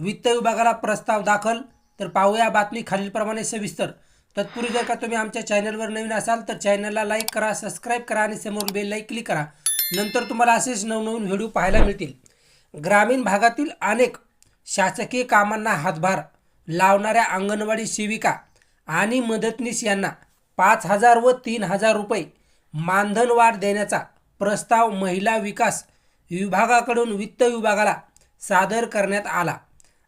वित्त विभागाला प्रस्ताव दाखल तर पाहूया बातमी खालीलप्रमाणे सविस्तर. तत्पूर्वी जर का तुम्ही आमच्या चॅनलवर नवीन असाल तर चॅनलला लाईक करा सबस्क्राईब करा आणि समोर बेल लाईक क्लिक करा. नंतर तुम्हाला असेच नवनवीन व्हिडिओ पाहायला मिळतील. ग्रामीण भागातील अनेक शासकीय कामांना हातभार लावणाऱ्या अंगणवाडी सेविका आणि मदतनीस यांना पाच हजार व तीन हजार रुपये मानधन वाढ देण्याचा प्रस्ताव महिला विकास विभागाकडून वित्त विभागाला सादर करण्यात आला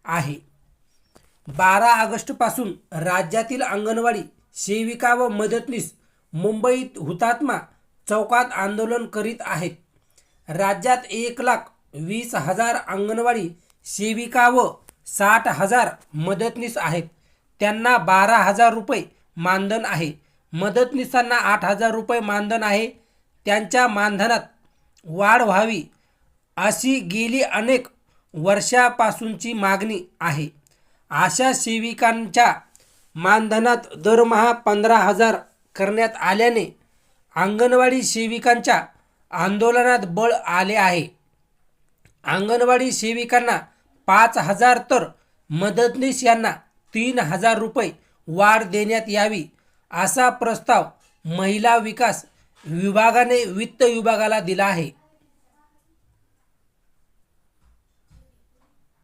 आहे. बारा ऑगस्टपासून राज्यातील अंगणवाडी सेविका व मदतनीस मुंबईत हुतात्मा चौकात आंदोलन करीत आहेत. राज्यात एक लाख वीस हजार अंगणवाडी सेविका व साठ हजार मदतनीस आहेत. त्यांना बारा हजार रुपये मानधन आहे. मदतनीसांना आठ हजार रुपये मानधन आहे. त्यांच्या मानधनात वाढ व्हावी अशी गेली अनेक वर्षापासूनची मागणी आहे. अशा सेविकांच्या मानधनात दरमहा पंधरा हजार करण्यात आल्याने अंगणवाडी सेविकांच्या आंदोलनात बळ आले आहे. अंगणवाडी सेविकांना पाच हजार तर मदतनीस यांना तीन हजार रुपये वाढ देण्यात यावी असा प्रस्ताव महिला विकास विभागाने वित्त विभागाला दिला आहे.